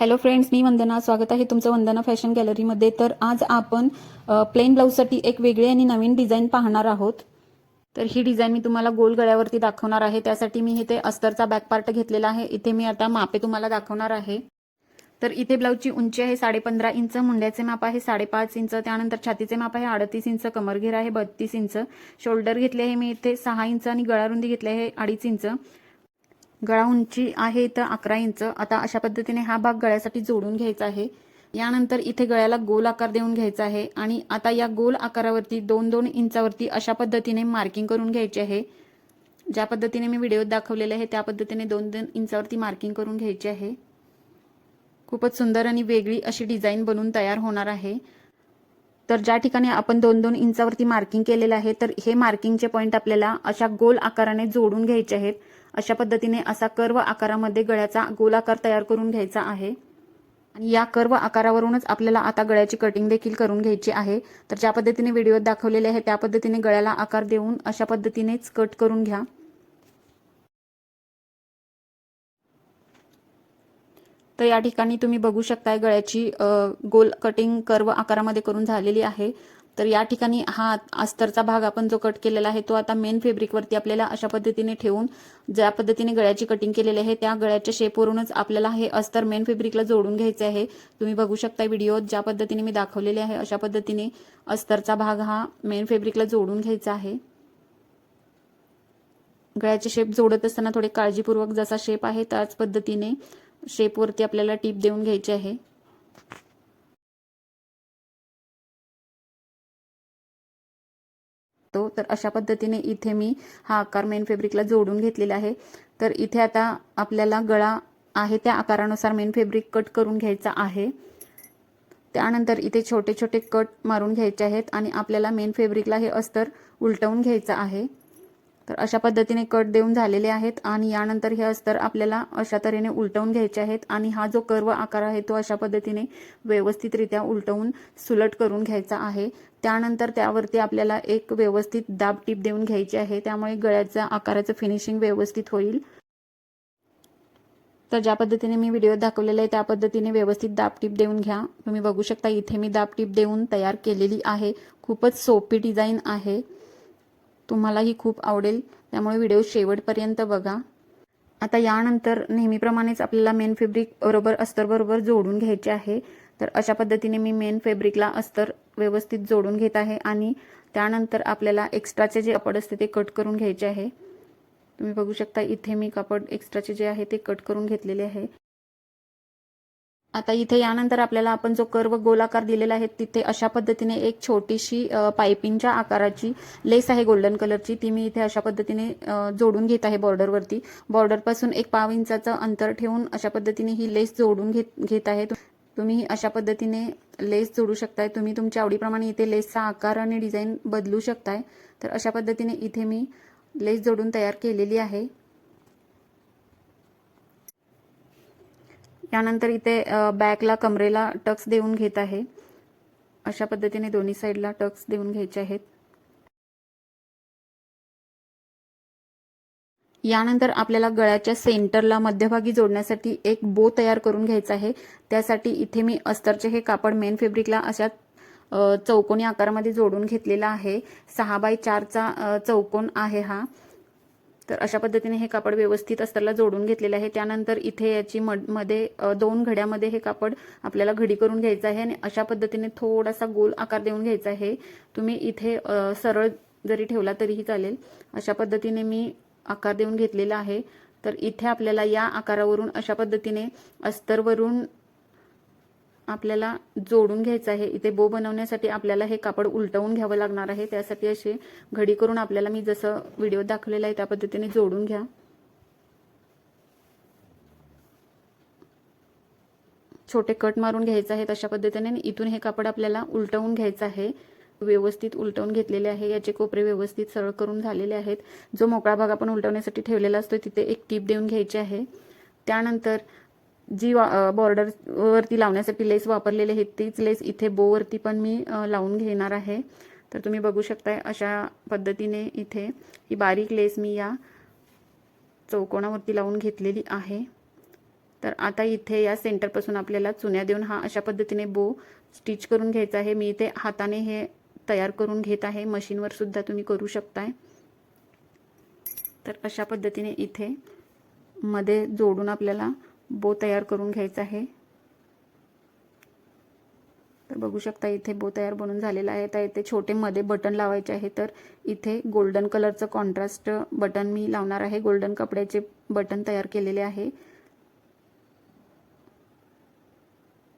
Hello friends मी वंदना. स्वागत आहे तुमचं वंदना फॅशन गॅलरीमध्ये तर आज आपण प्लेन ब्लाऊजसाठी एक वेगळी आणि नवीन डिझाईन पाहणार आहोत. तर ही डिझाईन मी तुम्हाला गोल गळ्यावरती दाखवणार आहे. त्यासाठी मी इथे अस्तरचा बॅक पार्ट घेतलेला आहे. इथे मी आता मापे तुम्हाला दाखवणार आहे. तर इथे ब्लाऊजची उंची आहे साडेपंधरा इंच मुंड्याचे माप आहे साडेपाच इंच त्यानंतर छातीचे माप आहे अडतीस इंच कमरघेर आहे बत्तीस इंच. शोल्डर घेतले आहे मी इथे सहा इंच आणि गळारुंदी घेतली आहे अडीच इंच. गळा उंची आहे तर अकरा इंच. आता अशा पद्धतीने हा भाग गळ्यासाठी जोडून घ्यायचा आहे. यानंतर इथे गळ्याला गोल आकार देऊन घ्यायचा आहे आणि आता या गोल आकारावरती दोन दोन इंचावरती अशा पद्धतीने मार्किंग करून घ्यायची आहे. ज्या पद्धतीने मी व्हिडिओत दाखवलेले आहे त्या पद्धतीने दोन दोन इंचावरती मार्किंग करून घ्यायची आहे. खूपच सुंदर आणि वेगळी अशी डिझाईन बनून तयार होणार आहे. तर ज्या ठिकाणी आपण दोन दोन इंचावरती मार्किंग केलेलं आहे तर हे मार्किंगचे पॉईंट आपल्याला अशा गोल आकाराने जोडून घ्यायचे आहेत. अशा पद्धतीने असा कर्व आकारामध्ये गळ्याचा गोल आकार तयार करून घ्यायचा आहे. आणि या कर्व आकारावरूनच आपल्याला आता गळ्याची कटिंग देखील करून घ्यायची आहे. तर ज्या पद्धतीने व्हिडिओत दाखवलेले आहे त्या पद्धतीने गळ्याला आकार देऊन अशा पद्धतीनेच कट करून घ्या. तर या ठिकाणी तुम्ही बघू शकताय गळ्याची गोल कटिंग कर्व आकारामध्ये करून झालेली आहे. तर या ठिकाणी हा अस्तरचा भाग आपण जो कट केलेला आहे तो आता मेन फेब्रिकवरती आपल्याला अशा पद्धतीने ठेवून ज्या पद्धतीने गळ्याची कटिंग केलेली आहे त्या गळ्याच्या शेपवरूनच आपल्याला हे अस्तर मेन फेब्रिकला जोडून घ्यायचे आहे. तुम्ही बघू शकता व्हिडिओत ज्या पद्धतीने मी दाखवलेले आहे अशा पद्धतीने अस्तरचा भाग हा मेन फेब्रिकला जोडून घ्यायचा आहे. गळ्याचे शेप जोडत असताना थोडे काळजीपूर्वक जसा शेप आहे त्याच पद्धतीने शेपवरती आपल्याला टीप देऊन घ्यायची आहे. शकतो तर अशा पद्धतीने इथे मी हा आकार मेन फेब्रिकला जोडून घेतलेला आहे. तर इथे आता आपल्याला गळा आहे त्या आकारानुसार मेन फेब्रिक कट करून घ्यायचा आहे. त्यानंतर इथे छोटे छोटे कट मारून घ्यायचे आहेत आणि आपल्याला मेन फेब्रिकला हे अस्तर उलटवून घ्यायचं आहे. तर अशा पद्धतीने कट देऊन झालेले आहेत आणि यानंतर हे अस्तर आपल्याला अशा तऱ्हेने उलटवून घ्यायचे आहेत आणि हा जो कर्व आकार आहे तो अशा पद्धतीने व्यवस्थितरित्या उलटवून सुलट करून घ्यायचा आहे. त्यानंतर त्यावरती आपल्याला एक व्यवस्थित दाब टीप देऊन घ्यायची आहे. त्यामुळे गळ्याच्या आकाराचं फिनिशिंग व्यवस्थित होईल. तर ज्या पद्धतीने मी व्हिडिओ दाखवलेला आहे त्या पद्धतीने व्यवस्थित दाब टीप देऊन घ्या. तुम्ही बघू शकता इथे मी दाब टीप देऊन तयार केलेली आहे. खूपच सोपी डिझाईन आहे. तुम्हालाही खूप आवडेल. त्यामुळे व्हिडिओ शेवटपर्यंत बघा. आता यानंतर नेहमीप्रमाणेच आपल्याला मेन फेब्रिक बरोबर अस्तर बरोबर जोडून घ्यायचे आहे. तर अशा पद्धतीने मी मेन फेब्रिकला अस्तर व्यवस्थित जोडून घेत आहे आणि त्यानंतर आपल्याला एक्स्ट्राचे जे कापड असते ते कट करून घ्यायचे आहे. तुम्ही बघू शकता इथे मी कापड एक्स्ट्राचे जे आहे ते कट करून घेतलेले आहे. आता इथे यानंतर आपल्याला आपण जो कर्व गोलाकार दिलेला आहे तिथे अशा पद्धतीने एक छोटीशी पायपिंगच्या आकाराची लेस आहे गोल्डन कलरची. ती मी इथे अशा पद्धतीने जोडून घेत आहे बॉर्डरवरती. बॉर्डरपासून एक पाव इंचाचं अंतर ठेवून अशा पद्धतीने ही लेस जोडून घेत घेत आहे. तुम्ही अशा पद्धतीने लेस जोडू शकताय. तुम्ही तुमच्या आवडीप्रमाणे इथे लेसचा आकार आणि डिझाईन बदलू शकताय. तर अशा पद्धतीने इथे मी लेस जोडून तयार केलेली आहे. यानंतर इथे बॅकला कमरेला टक्स देऊन घेत आहे. अशा पद्धतीने दोन्ही साईडला टक्स देऊन घ्यायचे आहेत. यानंतर आपल्याला गळ्याच्या सेंटरला मध्यभागी जोडण्यासाठी एक बो तयार करून घ्यायचा आहे. त्यासाठी इथे मी अस्तरचे हे कापड मेन फेब्रिकला अशा चौकोनी आकारामध्ये जोडून घेतलेला आहे. सहा बाय चारचा चौकोन आहे हा. तर अशा पद्धतीने हे कापड व्यवस्थित अस्तरला जोडून घेतलेलं आहे. त्यानंतर इथे याची मध्ये दोन घड्यामध्ये हे कापड आपल्याला घडी करून घ्यायचं आहे आणि अशा पद्धतीने थोडासा गोल आकार देऊन घ्यायचा आहे. तुम्ही इथे सरळ जरी ठेवला तरीही चालेल. अशा पद्धतीने मी आकार देऊन घेतलेला आहे. तर इथे आपल्याला या आकारावरून अशा पद्धतीने अस्तरवरून आपल्याला जोडून घ्यायचं आहे. इथे बो बनवण्यासाठी आपल्याला हे कापड उलटवून घ्यावं लागणार आहे. त्यासाठी असे घडी करून आपल्याला मी जसं व्हिडिओ दाखवलेला आहे त्या पद्धतीने जोडून घ्या. छोटे कट मारून घ्यायचे आहेत अशा पद्धतीने इथून हे कापड आपल्याला उलटवून घ्यायचं आहे. व्यवस्थित उलटवून घेतलेले आहे. याचे कोपरे व्यवस्थित सरळ करून झालेले आहेत. जो मोकळा भाग आपण उलटवण्यासाठी ठेवलेला असतो तिथे एक टीप देऊन घ्यायची आहे. त्यानंतर जी बॉर्डरवरती लावण्यासाठी लेस वापरलेले आहेत तीच लेस इथे बोवरती पण मी लावून घेणार आहे. तर तुम्ही बघू शकताय अशा पद्धतीने इथे ही बारीक लेस मी या चौकोनावरती लावून घेतलेली आहे. तर आता इथे या सेंटरपासून आपल्याला चुन्या देऊन हा अशा पद्धतीने बो स्टिच करून घ्यायचा आहे. मी इथे हाताने हे तयार करून घेत आहे. मशीनवर सुद्धा तुम्ही करू शकताय. तर अशा पद्धतीने इथे मध्ये जोडून आपल्याला बो तयार करून घ्यायचा आहे. तर बघू शकता इथे बो तयार बनून झालेला आहे. तर इथे छोटे मध्ये बटन लावायचे आहे. तर इथे गोल्डन कलरचं कॉन्ट्रास्ट बटन मी लावणार आहे. गोल्डन कपड्याचे बटन तयार केलेले आहे.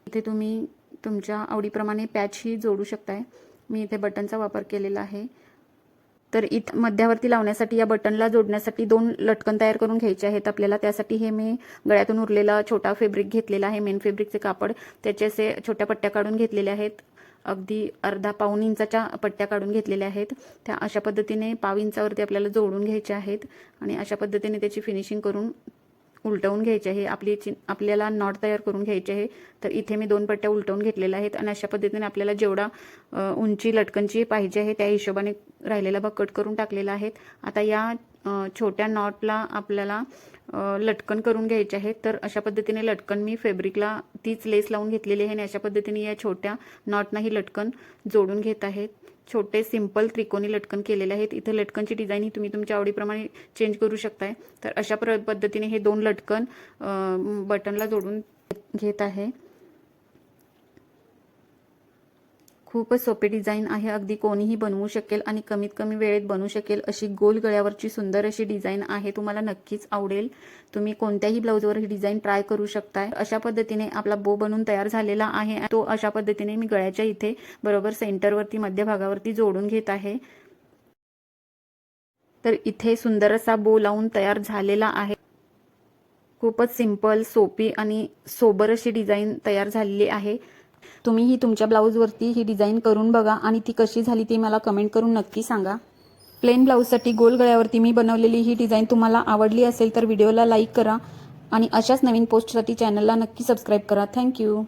इथे तुम्ही तुमच्या आवडीप्रमाणे पॅचही जोडू शकताय. मी इथे बटनचा वापर केलेला आहे. तर इथं मध्यावरती लावण्यासाठी या बटनला जोडण्यासाठी दोन लटकन तयार करून घ्यायचे आहेत. आपल्याला त्यासाठी हे मी गळ्यातून उरलेला छोटा फेब्रिक घेतलेला आहे. मेन फेब्रिकचे कापड. त्याचे असे छोट्या पट्ट्या काढून घेतलेल्या आहेत. अगदी अर्धा पाऊन इंचाच्या पट्ट्या काढून घेतलेल्या आहेत. त्या अशा पद्धतीने पाव इंचावरती आपल्याला जोडून घ्यायच्या आहेत. आणि अशा पद्धतीने त्याची फिनिशिंग करून उलटवून घ्यायचे आहे आपली चि आपल्याला नॉट तयार करून घ्यायचे आहे तर इथे मी दोन पट्ट्या उलटवून घेतलेल्या आहेत आणि अशा पद्धतीने आपल्याला जेवढा उंची लटकनची पाहिजे आहे त्या हिशोबाने राहिलेला भाग कट करून टाकलेला आहे. आता या छोट्या नॉटला आपल्याला लटकन करून घ्यायचे आहेत तर अशा पद्धतीने लटकन मी फॅब्रिकला तीच लेस लावून घेतलेली आहे आणि अशा पद्धतीने या छोट्या नॉटनाही लटकन जोडून घेत आहेत छोटे सिंपल त्रिकोणी लटकन केलेले आहेत. इथं लटकनची डिझाईन ही तुम्ही तुमच्या आवडीप्रमाणे चेंज करू शकताय. तर अशा प्र पद्धतीने हे दोन लटकन बटनला जोडून घेत आहे. खूपच सोपी डिझाईन आहे. अगदी कोणीही बनवू शकेल आणि कमीत कमी वेळेत बनवू शकेल अशी गोल गळ्यावरची सुंदर अशी डिझाईन आहे. तुम्हाला नक्कीच आवडेल. तुम्ही कोणत्याही ब्लाऊजवर ही डिझाईन ट्राय करू शकताय. अशा पद्धतीने आपला बो बनून तयार झालेला आहे. तो अशा पद्धतीने मी गळ्याच्या इथे बरोबर सेंटरवरती मध्यभागावरती जोडून घेत आहे. तर इथे सुंदर असा बो लावून तयार झालेला आहे. खूपच सिंपल सोपी आणि सोबर अशी डिझाईन तयार झालेली आहे. तुम्हीही तुमच्या ब्लाऊजवरती ही डिझाईन करून बघा आणि ती कशी झाली ती मला कमेंट करून नक्की सांगा. प्लेन ब्लाऊजसाठी गोल गळ्यावरती मी बनवलेली ही डिझाईन तुम्हाला आवडली असेल तर व्हिडिओला लाईक करा आणि अशाच नवीन पोस्टसाठी चॅनलला नक्की सबस्क्राईब करा. थँक्यू